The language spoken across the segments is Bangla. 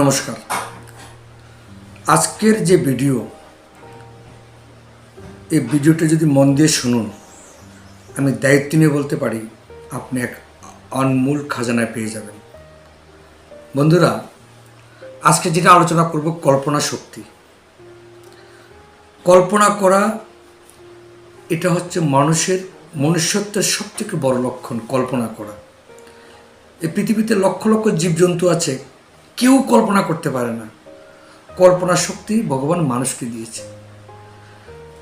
নমস্কার। আজকের যে ভিডিও, এই ভিডিওটা যদি মন দিয়ে শুনুন, আমি দায়িত্ব নিয়ে বলতে পারি, আপনি এক অনমূল খাজানায় পেয়ে যাবেন। বন্ধুরা, আজকে যেটা আলোচনা করব কল্পনা শক্তি। কল্পনা করা, এটা হচ্ছে মানুষের মনুষ্যত্বের সবথেকে বড় লক্ষণ, কল্পনা করা। এই পৃথিবীতে লক্ষ লক্ষ জীবজন্তু আছে কেউ কল্পনা করতে পারে না। কল্পনা শক্তি ভগবান মানুষকে দিয়েছে।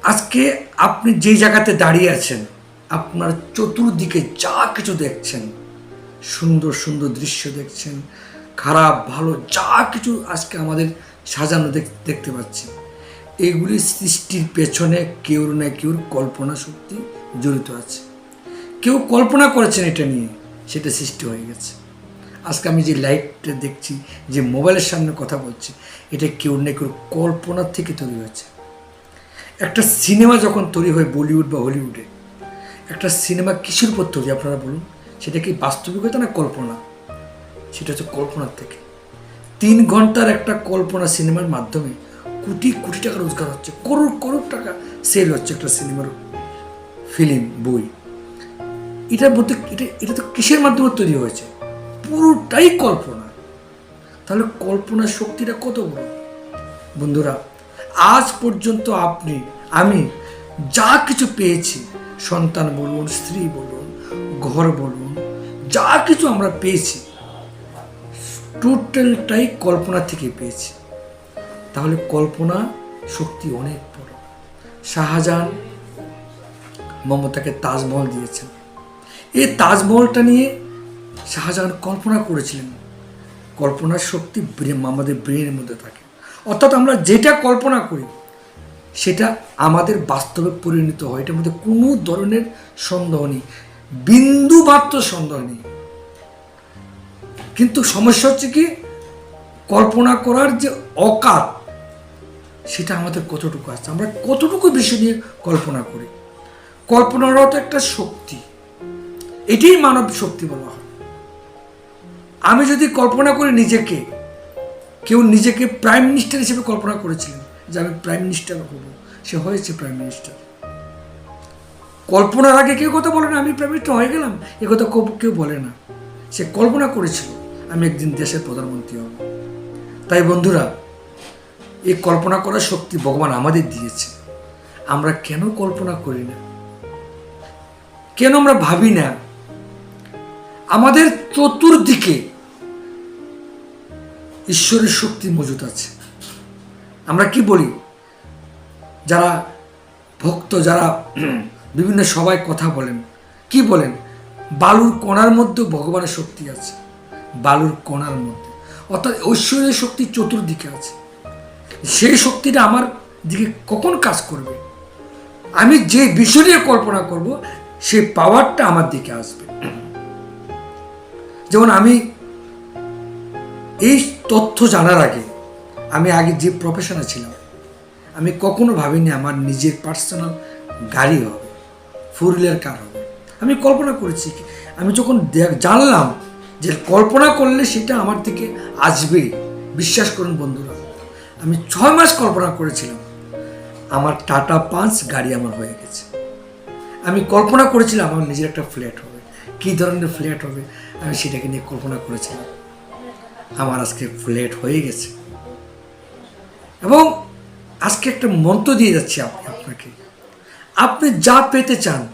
আজকে আপনি যে জায়গাতে দাঁড়িয়ে আছেন, আপনার চতুর্দিকে যা কিছু দেখছেন, সুন্দর সুন্দর দৃশ্য দেখছেন, খারাপ, ভালো, যা কিছু আজকে আমাদের সাজানো দেখ- দেখতে পাচ্ছি এগুলি সৃষ্টির পেছনে কেউর না কেউর কল্পনা শক্তি জড়িত আছে। কেউ কল্পনা করেছেন এটা নিয়ে, সেটা সৃষ্টি হয়ে গেছে। আজকে আমি যে লাইটটা দেখছি, যে মোবাইলের সামনে কথা বলছি, এটা কেউ না কেউ কল্পনার থেকে তৈরি হয়েছে। একটা সিনেমা যখন তৈরি হয় বলিউড বা হলিউডে, একটা সিনেমা কিসের উপর তৈরি আপনারা বলুন? সেটা কি বাস্তবিকতা না কল্পনা? সেটা হচ্ছে কল্পনার থেকে। তিন ঘণ্টার একটা কল্পনা সিনেমার মাধ্যমে কোটি কোটি টাকা রোজগার হচ্ছে, করোড় করোড় টাকা সেল হচ্ছে একটা সিনেমার ফিল্ম বই। এটার মধ্যে এটা এটা তো কিসের মাধ্যমে তৈরি হয়েছে? পুরোটাই কল্পনা। তাহলে কল্পনার শক্তিটা কত বড়? বন্ধুরা, আজ পর্যন্ত আপনি, আমি যা কিছু পেয়েছি, সন্তান বলুন, স্ত্রী বলুন, ঘর বলুন, যা কিছু আমরা পেয়েছি, টোটালটাই কল্পনা থেকে পেয়েছি। তাহলে কল্পনা শক্তি অনেক বড়। শাহজাহান মমতাকে তাজমহল দিয়েছেন। এই তাজমহলটা নিয়ে শাহজাহান কল্পনা করেছিলেন। কল্পনার শক্তি আমাদের ব্রেনের মধ্যে থাকে। অর্থাৎ আমরা যেটা কল্পনা করি, সেটা আমাদের বাস্তবে পরিণত হয়। এটার মধ্যে কোনো ধরনের সন্দেহ নেই। বিন্দু মাত্র সন্দেহ নেই। কিন্তু সমস্যা হচ্ছে কি, কল্পনা করার যে অকাত, সেটা আমাদের কতটুকু আছে? আমরা কতটুকু বিষয় নিয়ে কল্পনা করি? কল্পনারও তো একটা শক্তি। এটাই মানব শক্তি বলা হয়। আমি যদি কল্পনা করি নিজেকে, কেউ নিজেকে প্রাইম মিনিস্টার হিসেবে কল্পনা করেছিলেন যে আমি প্রাইম মিনিস্টার হব, সে হয়েছে প্রাইম মিনিস্টার কল্পনার আগে কেউ কথা বলে না, আমি প্রাইম মিনিস্টার হয়ে গেলাম, এ কথা কেউ- বলে না। সে কল্পনা করেছিল, আমি একদিন দেশের প্রধানমন্ত্রী হব। তাই বন্ধুরা, এই কল্পনা করার শক্তি ভগবান আমাদের দিয়েছে। আমরা কেন কল্পনা করি না? কেন আমরা ভাবি না? আমাদের চতুর্দিকে ঈশ্বরের শক্তি মজুদ আছে। আমরা কি বলি? যারা ভক্ত, যারা বিভিন্ন সবাই কথা বলেন, কি বলেন? বালুর কণার মধ্যেও ভগবানের শক্তি আছে। বালুর কণার মধ্যে। অর্থাৎ ঐশ্বরের শক্তি চতুর্দিকে আছে। সেই শক্তিটা আমার দিকে কখন কাজ করবে? আমি যে বিষয় নিয়ে কল্পনা করব, সেই পাওয়ারটা আমার দিকে আসবে। যেমন আমি এই তথ্য জানার আগে আমি আগে যে প্রফেশনে ছিলাম, আমি কখনো ভাবিনি আমার নিজের পার্সোনাল গাড়ি হবে ফোর হুইলার কার হবে। আমি কল্পনা করেছি আমি যখন জানলাম যে কল্পনা করলে সেটা আমার থেকে আসবে, বিশ্বাস করুন বন্ধুরা, আমি ছয় মাস কল্পনা করেছিলাম, আমার টাটা পাঁচ গাড়ি আমার হয়ে গেছে। আমি কল্পনা করেছিলাম আমার নিজের একটা ফ্ল্যাট হবে, কী ধরনের ফ্ল্যাট হবে, আমি সেটাকে নিয়ে কল্পনা করেছিলাম। আমার আজকে ফ্ল্যাট হয়ে গেছে। এবং আজকে একটা মন্ত্র দিয়ে যাচ্ছি আপনাকে। আপনি যা পেতে চান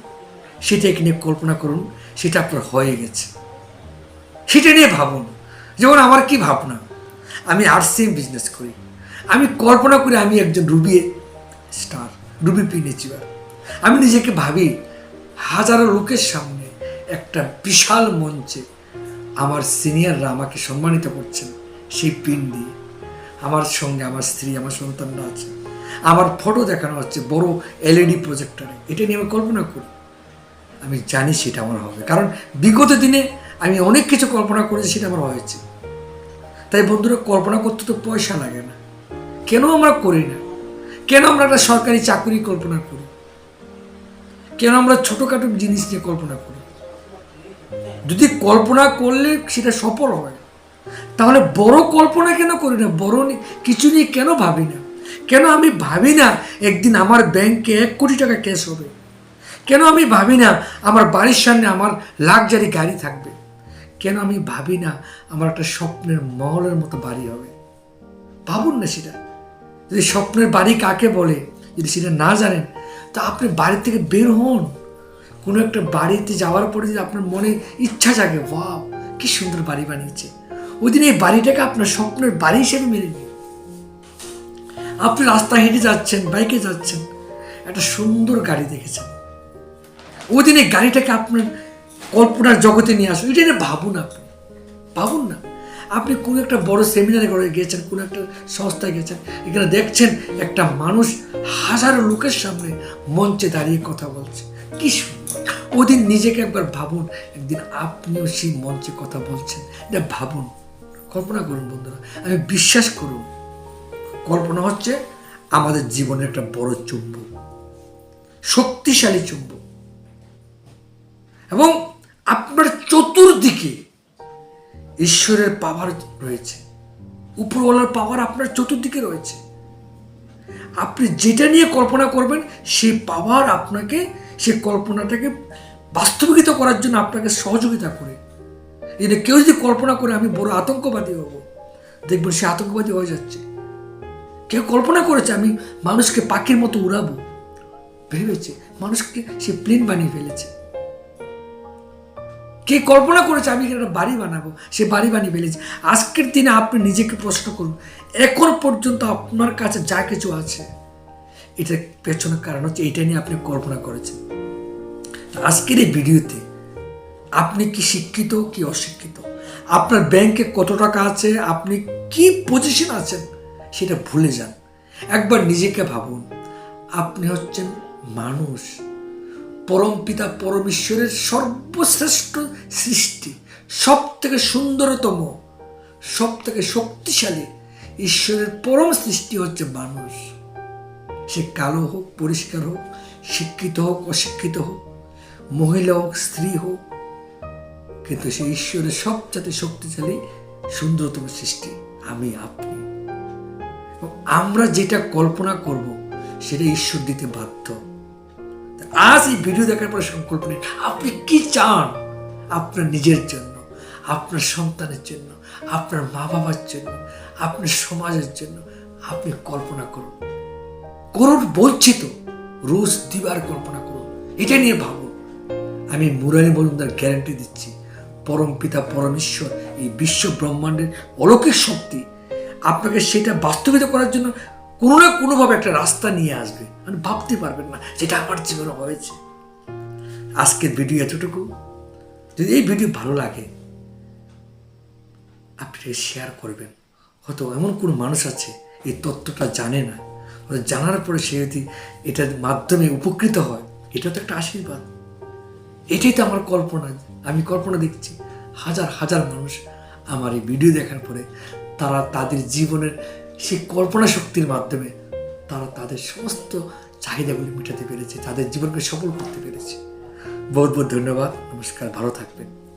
সেটাকে নিয়ে কল্পনা করুন, সেটা আপনার হয়ে গেছে। সেটা নিয়ে ভাবুন। যেমন আমার কি ভাবনা? আমি আর্টসিএম বিজনেস করি। আমি কল্পনা করি আমি একজন রুবি স্টার রুবি পিনেচিবার। আমি নিজেকে ভাবি, হাজারো লোকের সামনে একটা বিশাল মঞ্চে আমার সিনিয়ররা আমাকে সম্মানিত করছেন। সেই পিন দিয়ে। আমার সঙ্গে আমার স্ত্রী, আমার সন্তানরা আছে। আমার ফটো দেখানো হচ্ছে বড় এলইডি প্রজেক্টরে এটা নিয়ে আমি কল্পনা করি। আমি জানি সেটা আমার হবে। কারণ বিগত দিনে আমি অনেক কিছু কল্পনা করেছি, সেটা আমার হয়েছে। তাই বন্ধুরা, কল্পনা করতে তো পয়সা লাগে না। কেন আমরা করি না? কেন আমরা একটা সরকারি চাকরি কল্পনা করি? কেন আমরা ছোটোখাটো জিনিস নিয়ে কল্পনা করি? যদি কল্পনা করলে সেটা সফল হয়। তাহলে বড় কল্পনা কেন করি না? বড় কিছু নিয়ে কেন ভাবি না? কেন আমি ভাবি না একদিন আমার ব্যাংকে এক কোটি টাকা ক্যাশ হবে? কেন আমি ভাবি না আমার বাড়ির সামনে আমার লাক্সারি গাড়ি থাকবে? কেন আমি ভাবি না আমার একটা স্বপ্নের মহলের মতো বাড়ি হবে? ভাবুন না সেটা। যদি স্বপ্নের বাড়ি কাকে বলে? যদি সেটা না জানেন, তা আপনি বাড়ি থেকে বের হন। কোনো একটা বাড়িতে যাওয়ার পরে যদি আপনার মনে ইচ্ছা জাগে বাহ কি সুন্দর বাড়ি বানিয়েছে। ওই দিন এই বাড়িটাকে আপনার স্বপ্নের বাড়ি হিসেবে মেনে নিন। আপনি রাস্তা হেঁটে যাচ্ছেন, বাইকে যাচ্ছেন, একটা সুন্দর গাড়ি দেখেছেন। ওই দিন এই গাড়িটাকে আপনার কল্পনার জগতে নিয়ে আসুন। এটা ভাবুন আপনি। ভাবুন না। আপনি কোনো একটা বড় সেমিনারে গিয়েছেন কোনো একটা সংস্থায় গেছেন, এখানে দেখছেন একটা মানুষ হাজারো লোকের সামনে মঞ্চে দাঁড়িয়ে কথা বলছে। কি ওদিন নিজেকে একবার ভাবুন, একদিন আপনিও সেই মঞ্চে কথা বলছেন। এটা ভাবুন, কল্পনা করুন বন্ধুরা, আমি বিশ্বাস করুন, কল্পনা হচ্ছে আমাদের জীবনের একটা বড় চুম্বক, শক্তিশালী চুম্বক। এবং আপনার চতুর্দিকে ঈশ্বরের পাওয়ার রয়েছে, উপরওয়ালার পাওয়ার আপনার চতুর্দিকে রয়েছে। আপনি যেটা নিয়ে কল্পনা করবেন, সেই পাওয়ার আপনাকে সেই কল্পনাটাকে বাস্তবিকতা করার জন্য আপনাকে সহযোগিতা করে। এটা কেউ যদি কল্পনা করে আমি বড় আতঙ্কবাদী হব, দেখবেন সে আতঙ্কবাদী হয়ে যাচ্ছে। কেউ কল্পনা করেছে আমি মানুষকে পাখির মতো উড়াবো, ভেবেছে মানুষকে সে প্লেন বানিয়ে ফেলেছে। কে কল্পনা করেছে আমি একটা বাড়ি বানাবো, সে বাড়ি বানিয়ে ফেলেছে। আজকের দিনে আপনি নিজেকে প্রশ্ন করুন, এখন পর্যন্ত আপনার কাছে যা কিছু আছে এটার পেছনের কারণ হচ্ছে এটা নিয়ে আপনি কল্পনা করেছেন। আজকের এই ভিডিওতে আপনি কি শিক্ষিত, কি অশিক্ষিত? আপনার ব্যাংকে কত টাকা আছে, আপনি কি পজিশন আছেন সেটা ভুলে যান। একবার নিজেকে ভাবুন, আপনি হচ্ছেন মানুষ। পরম পিতা পরমেশ্বরের সর্বশ্রেষ্ঠ সৃষ্টি সব থেকে সুন্দরতম সব থেকে শক্তিশালী, ঈশ্বরের পরম সৃষ্টি হচ্ছে মানুষ। সে কালো হোক, পরিষ্কার হোক, শিক্ষিত হোক, অশিক্ষিত হোক, মহিলা হোক, স্ত্রী হোক, কিন্তু সে ঈশ্বরের সবচেয়ে শক্তিশালী, সুন্দরতম সৃষ্টি, আমি, আপনি। আমরা যেটা কল্পনা করব, সেটা ঈশ্বর দিতে বাধ্য। আজ এই ভিডিও দেখার পরে সংকল্প নিন, আপনি কি চান? আপনার নিজের জন্য, আপনার সন্তানের জন্য, আপনার মা বাবার জন্য, আপনার সমাজের জন্য, আপনি কল্পনা করুন। করুন বলছি তো রোজ দিবার কল্পনা করুন, এটা নিয়ে ভাবুন। আমি মুরারি মজুমদার গ্যারান্টি দিচ্ছি, পরম পিতা পরমেশ্বর, এই বিশ্ব ব্রহ্মাণ্ডের অলৌকিক শক্তি আপনাকে সেটা বাস্তবিত করার জন্য কোনো না কোনোভাবে একটা রাস্তা নিয়ে আসবে। মানে ভাবতে পারবেন না, যেটা আমার জীবনে হয়েছে। আজকের ভিডিও এতটুকু। যদি এই ভিডিও ভালো লাগে, আপনি শেয়ার করবেন। হয়তো এমন কোনো মানুষ আছে, এই তত্ত্বটা জানে না। জানার পরে সে যদি এটার মাধ্যমে উপকৃত হয় এটা তো একটা আশীর্বাদ। এটাই তো আমার কল্পনা, আমি কল্পনা দেখছি হাজার হাজার মানুষ আমার এই ভিডিও দেখার পরে তারা তাদের জীবনের সেই কল্পনা শক্তির মাধ্যমে তারা তাদের সমস্ত চাহিদাগুলি মেটাতে পেরেছে, তাদের জীবনকে সফল করতে পেরেছে। বহুত বহুত ধন্যবাদ, নমস্কার, ভালো থাকবেন।